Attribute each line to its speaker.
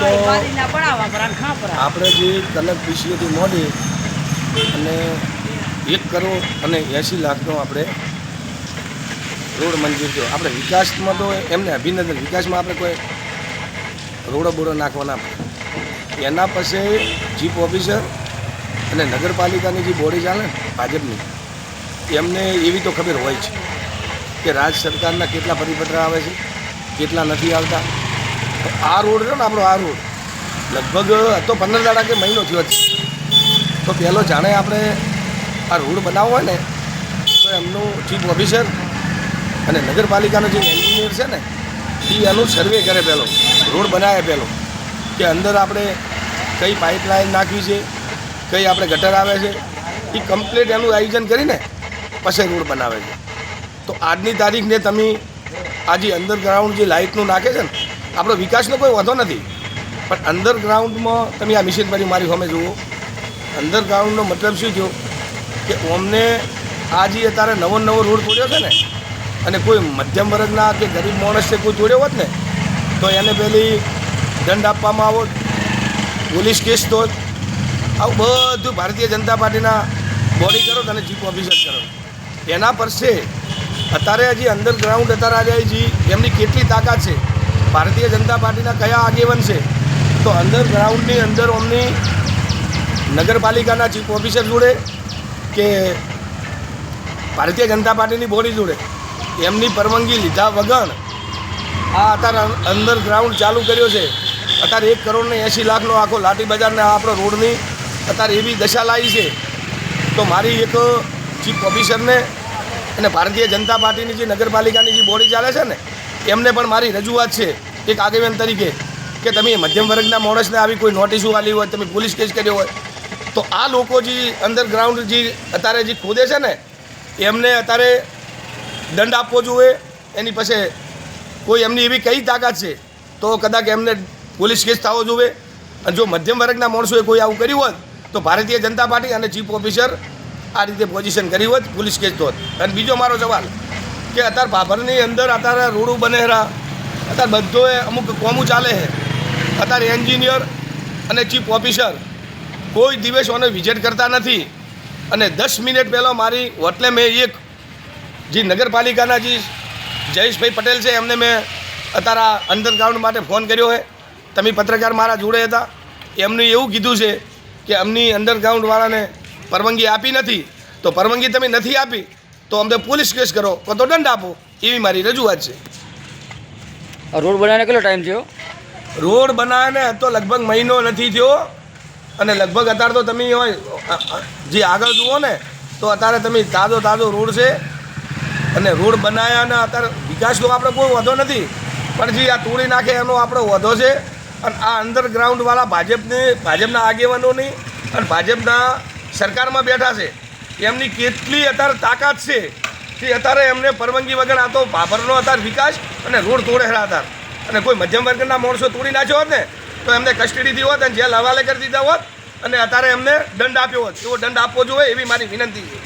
Speaker 1: તો આપણે જે કનક પીસીઓથી મોડી અને એક કરોડ અને એંસી લાખનો આપણે રોડ મંજૂર થયો. આપણે વિકાસમાં તો એમને અભિનંદન. વિકાસમાં આપણે કોઈ રોડો બોડો નાખવાના એના પછી ચીફ ઓફિસર અને નગરપાલિકાની જે બોડી ચાલે ભાજપની, એમને એવી તો ખબર હોય છે કે રાજ્ય સરકારના કેટલા પરિપત્ર આવે છે, કેટલા નથી આવતા આ રોડ છે ને આપણો આ રોડ. લગભગ હતો પંદર દાડા કે મહિનો થયો છે. તો પહેલો જાણે આપણે આ રોડ બનાવવો હોય ને, તો એમનું ચીફ ઓફિસર અને નગરપાલિકાનો જે એન્જિનિયર છે ને એ એનું સર્વે કરે પહેલો, રોડ બનાવે પહેલો, કે અંદર આપણે કઈ પાઇપલાઇન નાખવી છે, કઈ આપણે ગટર આવે છે એ કમ્પ્લીટ એનું આયોજન કરીને પછી રોડ બનાવે છે. તો આજની તારીખને તમે આ જે અંડરગ્રાઉન્ડ જે લાઇટનું નાખે છે ને આપણો વિકાસનો કોઈ વાંધો નથી. પણ અંડરગ્રાઉન્ડમાં તમે આ મિશન ભરી મારી સામે જુઓ. અંડરગ્રાઉન્ડનો મતલબ શું થયો? કે અમને આ જે અત્યારે નવો નવો રોડ તોડ્યો છે ને, અને કોઈ મધ્યમ વર્ગના કે ગરીબ માણસે કોઈ તોડ્યો હોત ને, તો એને પેલી દંડ આપવામાં આવો, પોલીસ કેસ તો આવું બધું ભારતીય જનતા પાર્ટીના બોડી કરો અને ચીફ ઓફિસર કરો. એના પર છે, અત્યારે હજી અંડરગ્રાઉન્ડ અત્યારે આજે એમની કેટલી તાકાત છે? ભારતીય જનતા પાર્ટીના કયા આગેવાન છે? તો અંડરગ્રાઉન્ડની અંદર ઓમની નગરપાલિકાના ચીફ ઓફિસર જોડે કે ભારતીય જનતા પાર્ટીની બોડી જોડે એમની પરવાનગી લીધા વગર આ અત્યારે અંડરગ્રાઉન્ડ ચાલુ કર્યો છે. અત્યારે એક કરોડ ને એંસી લાખનો આખો લાઠી બજારને આપણો રોડની અત્યારે એવી દશા લાવી છે. તો મારી એક ચીફ ઓફિસરને અને ભારતીય જનતા પાર્ટીની જે નગરપાલિકાની જે બોડી ચાલે છે ને એમને પણ મારી રજૂઆત છે એક આગેવાન તરીકે કે તમે મધ્યમ વર્ગના માણસને આવી કોઈ નોટિસો આવી હોય, તમે પોલીસ કેસ કર્યો હોય, તો આ લોકો જે અંડરગ્રાઉન્ડ જે અત્યારે જે ખોદે છે ને, એમને અત્યારે દંડ આપવો જોઈએ. એની પાસે કોઈ એમની એવી કઈ તાકાત છે, તો કદાચ એમને પોલીસ કેસ થવો જોઈએ. અને જો મધ્યમ વર્ગના માણસોએ કોઈ આવું કર્યું હોત, તો ભારતીય જનતા પાર્ટી અને ચીફ ઓફિસર આ રીતે પોઝિશન કરી હોત, પોલીસ કેસ તો અને બીજો મારો સવાલ કે અત્યારે ભાભરની અંદર અત્યારે રોડો રહ્યા અત્યારે બધોએ અમુક કોમું ચાલે છે અત્યારે એન્જિનિયર અને ચીફ ઓફિસર કોઈ દિવસ ઓને વિઝિટ કરતા નથી. અને દસ મિનિટ પહેલાં મારી વટલે મેં એક જે નગરપાલિકાના જે જયેશભાઈ પટેલ છે, એમને મેં અત્યારે અંડરગ્રાઉન્ડ માટે ફોન કર્યો છે તમે પત્રકાર મારા જોડે હતા. એમને એવું કીધું છે કે અમની અંડરગ્રાઉન્ડવાળાને પરવાનગી આપી નથી. તો પરવાનગી તમે નથી આપી? તો અમને પોલીસ કેસ કરો કો તો દંડ આપો. એવી મારી રજૂઆત છે.
Speaker 2: રોડ બનાવીને કેટલો ટાઈમ થયો?
Speaker 1: રોડ બનાવીને તો લગભગ મહિનો નથી થયો અને લગભગ અત્યારે તો તમે હોય જે આગળ જુઓ ને તો અત્યારે તમે તાજો તાજો રોડ છે. અને રોડ બનાવ્યા ને અત્યારે વિકાસનો આપણે કોઈ વધો નથી પણ જે આ તોડી નાખે એનો આપણો વધો છે. અને આ અંડરગ્રાઉન્ડવાળા ભાજપની ભાજપના આગેવાનોની અને ભાજપના સરકારમાં બેઠા છે. એમની કેટલી અત્યારે તાકાત છે કે અત્યારે એમને પરવાનગી વગર આ તો ભાભરનો અત્યારે વિકાસ અને રોડ તોડે હતા. અને કોઈ મધ્યમ વર્ગના માણસો તોડી નાખ્યો હોત ને, તો એમને કસ્ટડીથી હોત અને જેલ હવાલે કરી દીધા હોત અને અત્યારે એમને દંડ આપ્યો હોત. એવો દંડ આપવો જોઈએ એવી મારી વિનંતી છે.